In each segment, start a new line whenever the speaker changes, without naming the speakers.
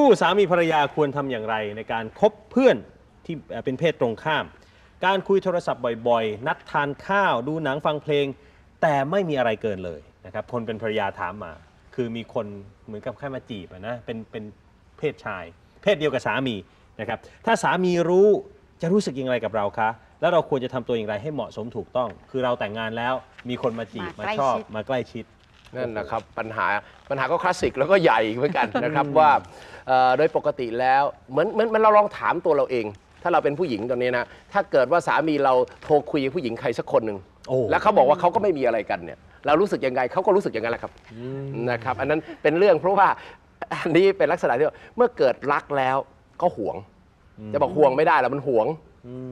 คู่สามีภรรยาควรทำอย่างไรในการคบเพื่อนที่เอ่อเป็นเพศตรงข้าม การคุยโทรศัพท์บ่อยๆ นัดทานข้าวดูหนังฟังเพลง แต่ไม่มีอะไรเกินเลยนะครับคนเป็นภรรยาถามมา คือมีคนเหมือนกับแค่มาจีบอะนะเป็นเป็นเพศชาย เพศเดียวกับสามีนะครับถ้าสามีรู้จะรู้สึกอย่างไรกับเราคะแล้วเราควรจะทำตัวอย่างไรให้เหมาะสมถูกต้อง คือเราแต่งงานแล้วมีคนมาจีบ
มา
มา
ใกล้
ชอบ
ชิด
มาใกล้ชิด
นั่นนะครับปัญหาปัญหาก็คลาสสิกแล้วก็ใหญ่เหมือนกันนะครับว่าเอ่อโดยปกติแล้วเหมือนเหมือนเหมันเราลองถามตัวเราเอง ถ้าเราเป็นผู้หญิงตอนนี้นะถ้าเกิดว่าสามีเราโทรคุยกับผู้หญิงใครสักคนหนึ่ง
โอ้
แล้วเขาบอกว่าเขาก็ไม่มีอะไรกันเนี่ยเรารู้สึกยังไงเขาก็รู้สึกอย่างนั้นแหละครับนะครับอันนั้นเป็นเรื่องเพราะว่าอันนี้เป็นลักษณะที่ว่าเมื่อเกิดรักแล้วก็หวง จะบอกห่วงไม่ได้แล้วมันห่วง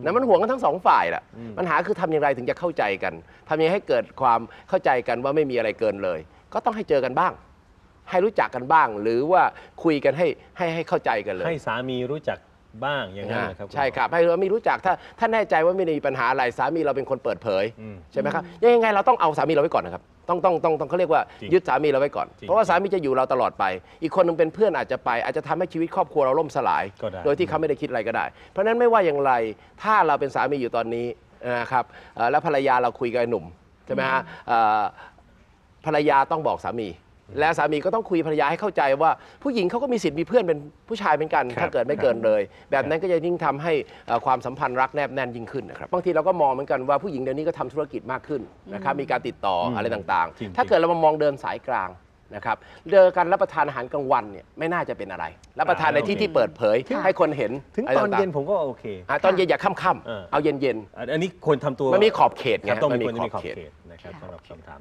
นะมันห่วงกันทั้งสองฝ่ายแหละปัญหาคือทำอย่างไรถึงจะเข้าใจกันทำยังไงให้เกิดความเข้าใจกันว่าไม่มีอะไรเกินเลย ก็ต้องให้เจอกันบ้าง ให้รู้จักกันบ้าง หรือว่าคุยกันให้ให้ให้เข้าใจกันเลย
ให้สามีรู้จักบ้างอย่างนั้นนะครับ
ใช่ครับให้เรามีรู้จักถ้าถ้าแน่ใจว่าไม่ได้มีปัญหาอะไรสามีเราเป็นคนเปิดเผย
อืม
ใช่ไหมครับยังไงเราต้องเอาสามีเราไว้ก่อนนะครับต้องต้องต้องต้องเขาเรียกว่า
จริง
ยึดสามีเราไว้ก่อน
จริง
เพราะว่าสามีจะอยู่เราตลอดไป อีกคนหนึงเป็นเพื่อนอาจจะไป อาจจะทำให้ชีวิตครอบครัวเราล่มสลาย
ก็ได้
โดยที่เขาไม่ได้คิดอะไรก็ได้ เพราะฉะนั้นไม่ว่าอย่างไรถ้าเราเป็นสามีอยู่ตอนนี้นะครับเอ่อแล้วภรรยาเราคุยกับไอ้หนุ่มใช่ไหมฮะเอ่อ ภรรยาต้องบอกสามี และสามีก็ต้องคุยภรรยาให้เข้าใจว่า ผู้หญิงเขาก็มีสิทธิ์มีเพื่อนเป็นผู้ชายเหมือนกัน
ครับ
ถ้าเกิดไม่เกินเลย แบบนั้นก็จะยิ่งทำให้เอ่อความสัมพันธ์รักแนบแน่นยิ่งขึ้นนะครับบางทีเราก็มองเหมือนกันว่าผู้หญิงเดี๋ยวนี้ก็ทำธุรกิจมากขึ้นนะครับมีการติดต่ออะไรต่าง
จริงๆ
ๆ ถ้าเกิดเรามามองเดินสายกลางนะครับเดินการรับประทานอาหารกลางวันเนี่ยไม่น่าจะเป็นอะไร รับประทานในที่ที่เปิดเผย ให้คนเห็น
ถึงะ
ไร
ตอนา
งๆ
เย็นผมก็โอเค
อะตอนเย็นอย่าค่ำ
เออ
ๆเอาเย็น
อันอันนี้ควรทำตัว
ๆมันมีขอบเขต
ค
ไง
รับต้อง
มัน
มี
มี
คน
ข
มี
อบ
ขอบ
เขต
เขตนะครับสำหรับคำถาม